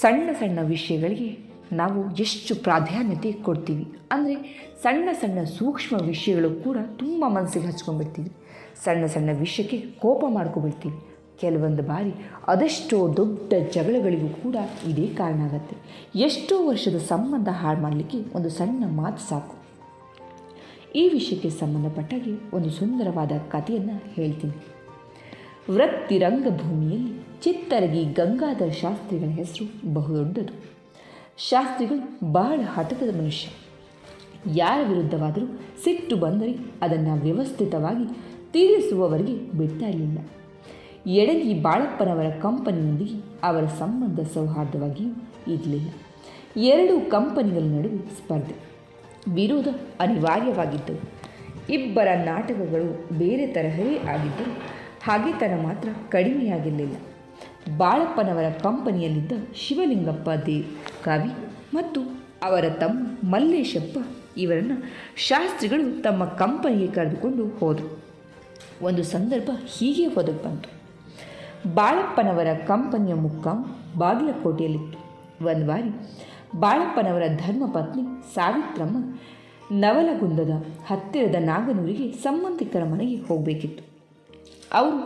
ಸಣ್ಣ ಸಣ್ಣ ವಿಷಯಗಳಿಗೆ ನಾವು ಎಷ್ಟು ಪ್ರಾಧಾನ್ಯತೆ ಕೊಡ್ತೀವಿ. ಅಂದರೆ ಸಣ್ಣ ಸಣ್ಣ ಸೂಕ್ಷ್ಮ ವಿಷಯಗಳು ಕೂಡ ತುಂಬ ಮನಸ್ಸಿಗೆ ಹಚ್ಕೊಂಡ್ಬಿಡ್ತೀವಿ. ಸಣ್ಣ ಸಣ್ಣ ವಿಷಯಕ್ಕೆ ಕೋಪ ಮಾಡ್ಕೊಬಿಡ್ತೀವಿ. ಕೆಲವೊಂದು ಬಾರಿ ಅದೆಷ್ಟೋ ದೊಡ್ಡ ಜಗಳಗಳಿಗೂ ಕೂಡ ಇದೇ ಕಾರಣ ಆಗುತ್ತೆ. ಎಷ್ಟೋ ವರ್ಷದ ಸಂಬಂಧ ಹಾಳು ಮಾಡಲಿಕ್ಕೆ ಒಂದು ಸಣ್ಣ ಮಾತು ಸಾಕು. ಈ ವಿಷಯಕ್ಕೆ ಸಂಬಂಧಪಟ್ಟಾಗಿ ಒಂದು ಸುಂದರವಾದ ಕಥೆಯನ್ನು ಹೇಳ್ತೀನಿ. ವೃತ್ತಿ ರಂಗಭೂಮಿಯಲ್ಲಿ ಚಿತ್ತರಗಿ ಗಂಗಾಧರ ಶಾಸ್ತ್ರಿಗಳ ಹೆಸರು ಬಹುದೊಡ್ಡದು. ಶಾಸ್ತ್ರಿಗಳು ಬಹಳ ಹಠದ ಮನುಷ್ಯ. ಯಾರ ವಿರುದ್ಧವಾದರೂ ಸಿಟ್ಟು ಬಂದರೆ ಅದನ್ನು ವ್ಯವಸ್ಥಿತವಾಗಿ ತೀರಿಸುವವರಿಗೆ ಬಿಡ್ತಾ ಎಡಗಿ ಬಾಳಪ್ಪನವರ ಕಂಪನಿಯೊಂದಿಗೆ ಅವರ ಸಂಬಂಧ ಸೌಹಾರ್ದವಾಗಿಯೂ ಇರಲಿಲ್ಲ. ಎರಡೂ ಕಂಪನಿಗಳ ನಡುವೆ ಸ್ಪರ್ಧೆ. ವಿರೋಧ ಅನಿವಾರ್ಯವಾಗಿದ್ದವು ಇಬ್ಬರ ನಾಟಕಗಳು ಬೇರೆ ತರಹವೇ ಆಗಿದ್ದರು ಹಾಗೆ ತನ ಮಾತ್ರ ಕಡಿಮೆಯಾಗಿರಲಿಲ್ಲ. ಬಾಳಪ್ಪನವರ ಕಂಪನಿಯಲ್ಲಿದ್ದ ಶಿವಲಿಂಗಪ್ಪ ದೇವ್ ಕವಿ ಮತ್ತು ಅವರ ತಮ್ಮ ಮಲ್ಲೇಶಪ್ಪ ಇವರನ್ನು ಶಾಸ್ತ್ರಿಗಳು ತಮ್ಮ ಕಂಪನಿಗೆ ಕರೆದುಕೊಂಡು ಹೋದರು. ಒಂದು ಸಂದರ್ಭ ಹೀಗೆ ಒದಗಿ ಬಂತು. ಬಾಳಪ್ಪನವರ ಕಂಪನಿಯ ಮುಕ್ಕಾಂ ಬಾಗಿಲಕೋಟೆಯಲ್ಲಿತ್ತು. ಒಂದು ಬಾರಿ ಬಾಳಪ್ಪನವರ ಧರ್ಮಪತ್ನಿ ಸಾವಿತ್ರಮ್ಮ ನವಲಗುಂದದ ಹತ್ತಿರದ ನಾಗನೂರಿಗೆ ಸಂಬಂಧಿಕರ ಮನೆಗೆ ಹೋಗಬೇಕಿತ್ತು. ಅವರು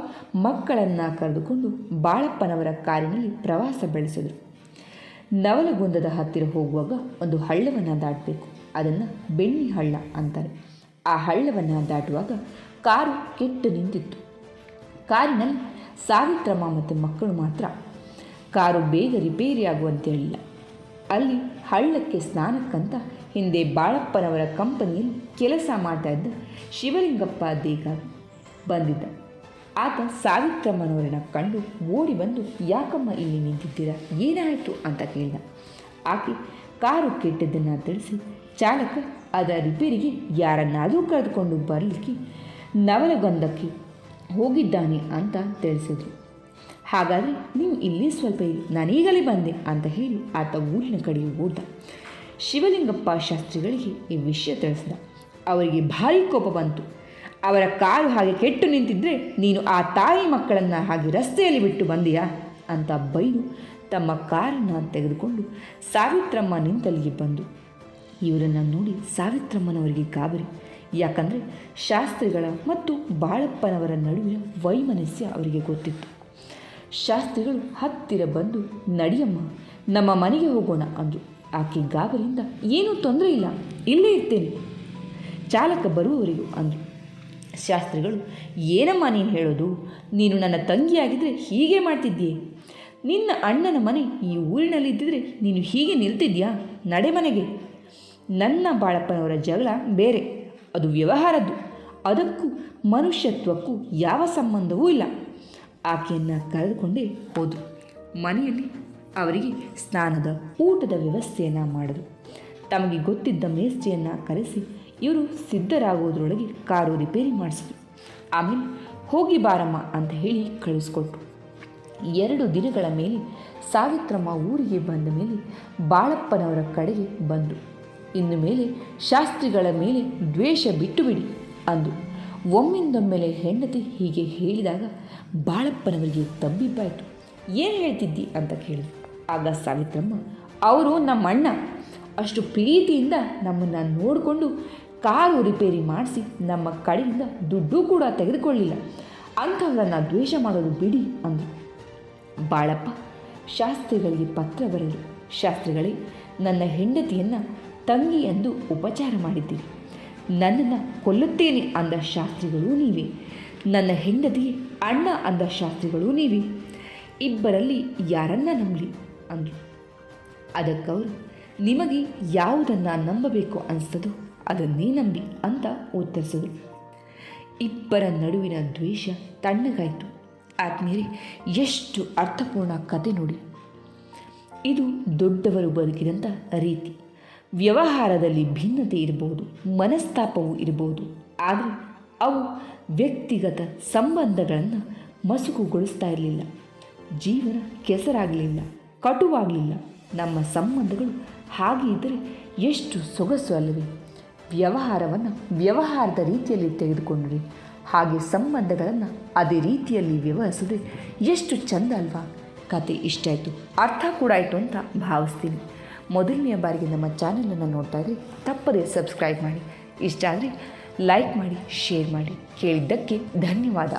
ಮಕ್ಕಳನ್ನು ಕರೆದುಕೊಂಡು ಬಾಳಪ್ಪನವರ ಕಾರಿನಲ್ಲಿ ಪ್ರವಾಸ ಬೆಳೆಸಿದರು. ನವಲಗುಂದದ ಹತ್ತಿರ ಹೋಗುವಾಗ ಒಂದು ಹಳ್ಳವನ್ನು ದಾಟಬೇಕು. ಅದನ್ನು ಬೆಣ್ಣಿ ಹಳ್ಳ ಅಂತಾರೆ. ಆ ಹಳ್ಳವನ್ನು ದಾಟುವಾಗ ಕಾರು ಕೆಟ್ಟು ನಿಂತಿತ್ತು. ಕಾರಿನಲ್ಲಿ ಸಾವಿತ್ರಮ್ಮ ಮತ್ತು ಮಕ್ಕಳು ಮಾತ್ರ. ಕಾರು ಬೇಗ ರಿಪೇರಿ ಆಗುವಂತೆ ಹೇಳಿಲ್ಲ ಅಲ್ಲಿ ಹಳ್ಳಕ್ಕೆ ಸ್ನಾನಕ್ಕಂತ ಹಿಂದೆ ಬಾಳಪ್ಪನವರ ಕಂಪನಿಯಲ್ಲಿ ಕೆಲಸ ಮಾಡ್ತಾ ಇದ್ದ ಶಿವಲಿಂಗಪ್ಪ ದೇಗ ಬಂದಿದ್ದ. ಆತ ಸಾವಿತ್ರಮ್ಮನವರನ್ನ ಕಂಡು ಓಡಿ ಬಂದು, ಯಾಕಮ್ಮ ಇಲ್ಲಿ ನಿಂತಿದ್ದೀರಾ? ಏನಾಯಿತು? ಅಂತ ಕೇಳಿದ. ಆಕೆ ಕಾರು ಕೆಟ್ಟದ್ದನ್ನು ತಿಳಿಸಿ, ಚಾಲಕ ಅದರ ರಿಪೇರಿಗೆ ಯಾರನ್ನಾದರೂ ಕರೆದುಕೊಂಡು ಬರಲಿಕ್ಕೆ ನವಲಗಂಧಕ್ಕೆ ಹೋಗಿದ್ದಾನೆ ಅಂತ ತಿಳಿಸಿದರು. ಹಾಗಾದರೆ ನೀವು ಇಲ್ಲಿ ಸ್ವಲ್ಪ ಇರಿ ನಾನೀಗಲೇ ಬಂದೆ ಅಂತ ಹೇಳಿ ಆತ ಊರಿನ ಕಡೆ ಓಡ್ದ. ಶಿವಲಿಂಗಪ್ಪ ಶಾಸ್ತ್ರಿಗಳಿಗೆ ಈ ವಿಷಯ ತಿಳಿಸಿದ. ಅವರಿಗೆ ಭಾರಿ ಕೋಪ ಬಂತು. ಅವರ ಕಾರು ಹಾಗೆ ಕೆಟ್ಟು ನಿಂತಿದ್ರೆ ನೀನು ಆ ತಾಯಿ ಮಕ್ಕಳನ್ನು ಹಾಗೆ ರಸ್ತೆಯಲ್ಲಿ ಬಿಟ್ಟು ಬಂದೆಯಾ? ಅಂತ ಬೈದು ತಮ್ಮ ಕಾರನ್ನು ತೆಗೆದುಕೊಂಡು ಸಾವಿತ್ರಮ್ಮ ನಿಂತಲ್ಲಿಗೆ ಬಂದು. ಇವರನ್ನು ನೋಡಿ ಸಾವಿತ್ರಮ್ಮನವರಿಗೆ ಗಾಬರಿ. ಯಾಕಂದರೆ ಶಾಸ್ತ್ರಿಗಳ ಮತ್ತು ಬಾಳಪ್ಪನವರ ನಡುವಿನ ವೈಮನಸ್ಯ ಅವರಿಗೆ ಗೊತ್ತಿತ್ತು. ಶಾಸ್ತ್ರಿಗಳು ಹತ್ತಿರ ಬಂದು, ನಡಿಯಮ್ಮ, ನಮ್ಮ ಮನೆಗೆ ಹೋಗೋಣ ಅಂದು ಆಕೆ ಗಾಬರಿಯಿಂದ, ಏನೂ ತೊಂದರೆ ಇಲ್ಲ, ಇಲ್ಲೇ ಇರ್ತೇನೆ. ಚಾಲಕ ಬರುವವರಿಗೂ ಅಂದರು. ಶಾಸ್ತ್ರಿಗಳು, ಏನಮ್ಮ ನೀನು ಹೇಳೋದು? ನೀನು ನನ್ನ ತಂಗಿಯಾಗಿದ್ದರೆ ಹೀಗೆ ಮಾಡ್ತಿದ್ದೀಯೆ. ನಿನ್ನ ಅಣ್ಣನ ಮನೆ ಈ ಊರಿನಲ್ಲಿದ್ದಿದ್ರೆ ನೀನು ಹೀಗೆ ನಿಲ್ತಿದ್ಯಾ ನಡೆ ಮನೆಗೆ. ನನ್ನ ಬಾಳಪ್ಪನವರ ಜಗಳ ಬೇರೆ. ಅದು ವ್ಯವಹಾರದ್ದು. ಅದಕ್ಕೂ ಮನುಷ್ಯತ್ವಕ್ಕೂ ಯಾವ ಸಂಬಂಧವೂ ಇಲ್ಲ. ಆಕೆಯನ್ನು ಕರೆದುಕೊಂಡೇ ಹೋದರು. ಮನೆಯಲ್ಲಿ ಅವರಿಗೆ ಸ್ನಾನದ ಊಟದ ವ್ಯವಸ್ಥೆಯನ್ನು ಮಾಡಿದರು. ತಮಗೆ ಗೊತ್ತಿದ್ದ ಮೇಸ್ತ್ರಿಯನ್ನು ಕರೆಸಿ ಇವರು ಸಿದ್ಧರಾಗುವುದರೊಳಗೆ ಕಾರು ರಿಪೇರಿ ಮಾಡಿಸಿದ್ರು. ಆಮೇಲೆ ಹೋಗಿ ಬಾರಮ್ಮ ಅಂತ ಹೇಳಿ ಕಳಿಸ್ಕೊಟ್ರು ಎರಡು ದಿನಗಳ ಮೇಲೆ ಸಾವಿತ್ರಮ್ಮ ಊರಿಗೆ ಬಂದ ಮೇಲೆ ಬಾಳಪ್ಪನವರ ಕಡೆಗೆ ಬಂದರು. ಇನ್ನು ಮೇಲೆ ಶಾಸ್ತ್ರಿಗಳ ಮೇಲೆ ದ್ವೇಷ ಬಿಟ್ಟು ಬಿಡಿ ಅಂದು ಒಮ್ಮಿಂದೊಮ್ಮೆಲೆ ಹೆಂಡತಿ ಹೀಗೆ ಹೇಳಿದಾಗ ಬಾಳಪ್ಪನವರಿಗೆ ತಬ್ಬಿಬ್ಬಾಯಿತು. ಏನು ಹೇಳ್ತಿದ್ದಿ ಅಂತ ಕೇಳಿದ್ರು. ಆಗ ಸಾವಿತ್ರಮ್ಮ, ಅವರು ನಮ್ಮ ಅಣ್ಣ ಅಷ್ಟು ಪ್ರೀತಿಯಿಂದ ನಮ್ಮನ್ನು ನೋಡಿಕೊಂಡು ಕಾರು ರಿಪೇರಿ ಮಾಡಿಸಿ ನಮ್ಮ ಕಡೆಯಿಂದ ದುಡ್ಡು ಕೂಡ ತೆಗೆದುಕೊಳ್ಳಿಲ್ಲ. ಅಂಥವರನ್ನು ದ್ವೇಷ ಮಾಡೋದು ಬಿಡಿ ಅಂದರು. ಬಾಳಪ್ಪ, ಶಾಸ್ತ್ರಿಗಳಿಗೆ ಪತ್ರ ಬರೆದರು. ಶಾಸ್ತ್ರಿಗಳೇ, ನನ್ನ ಹೆಂಡತಿಯನ್ನು ತಂಗಿ ಎಂದು ಉಪಚಾರ ಮಾಡಿದ್ದೀರಿ. ನನ್ನನ್ನು ಕೊಲ್ಲುತ್ತೇನೆ ಅಂದ ಶಾಸ್ತ್ರಿಗಳು ನೀವೇ. ನನ್ನ ಹೆಂಡತಿ ಅಣ್ಣ ಅಂದ ಶಾಸ್ತ್ರಿಗಳು ನೀವೇ. ಇಬ್ಬರಲ್ಲಿ ಯಾರನ್ನ ನಂಬಲಿ ಅಂದರು. ಅದಕ್ಕವರು, ನಿಮಗೆ ಯಾವುದನ್ನು ನಂಬಬೇಕು ಅನಿಸ್ತದೋ ಅದನ್ನೇ ನಂಬಿ ಅಂತ ಉತ್ತರಿಸಿದರು. ಇಬ್ಬರ ನಡುವಿನ ದ್ವೇಷ ತಣ್ಣಗಾಯಿತು. ಆದ್ಮೇಲೆ ಎಷ್ಟು ಅರ್ಥಪೂರ್ಣ ಕತೆ ನೋಡಿ. ಇದು ದೊಡ್ಡವರು ಬದುಕಿದಂಥ ರೀತಿ. ವ್ಯವಹಾರದಲ್ಲಿ ಭಿನ್ನತೆ ಇರಬಹುದು, ಮನಸ್ತಾಪವೂ ಇರಬಹುದು. ಆದರೆ ಅವು ವ್ಯಕ್ತಿಗತ ಸಂಬಂಧಗಳನ್ನು ಮಸುಕುಗೊಳಿಸ್ತಾ ಇರಲಿಲ್ಲ. ಜೀವನ ಕೆಸರಾಗಲಿಲ್ಲ, ಕಟುವಾಗಲಿಲ್ಲ. ನಮ್ಮ ಸಂಬಂಧಗಳು ಹಾಗೆ ಇದ್ದರೆ ಎಷ್ಟು ಸೊಗಸು ಅಲ್ಲವೇ. ವ್ಯವಹಾರವನ್ನು ವ್ಯವಹಾರದ ರೀತಿಯಲ್ಲಿ ತೆಗೆದುಕೊಂಡ್ರಿ ಹಾಗೆ ಸಂಬಂಧಗಳನ್ನು ಅದೇ ರೀತಿಯಲ್ಲಿ ವ್ಯವಹರಿಸಿದ್ರೆ ಎಷ್ಟು ಚಂದ ಅಲ್ವಾ? ಕತೆ ಇಷ್ಟ ಆಯಿತು. ಅರ್ಥ ಕೂಡ ಆಯಿತು ಅಂತ ಭಾವಿಸ್ತೀನಿ. ಮೊದಲನೆಯ ಬಾರಿಗೆ ನಮ್ಮ ಚಾನಲನ್ನು ನೋಡ್ತಾ ಇದ್ದರೆ ತಪ್ಪದೇ ಸಬ್ಸ್ಕ್ರೈಬ್ ಮಾಡಿ. ಇಷ್ಟ ಆದರೆ ಲೈಕ್ ಮಾಡಿ ಶೇರ್ ಮಾಡಿ. ಕೇಳಿದ್ದಕ್ಕೆ ಧನ್ಯವಾದ.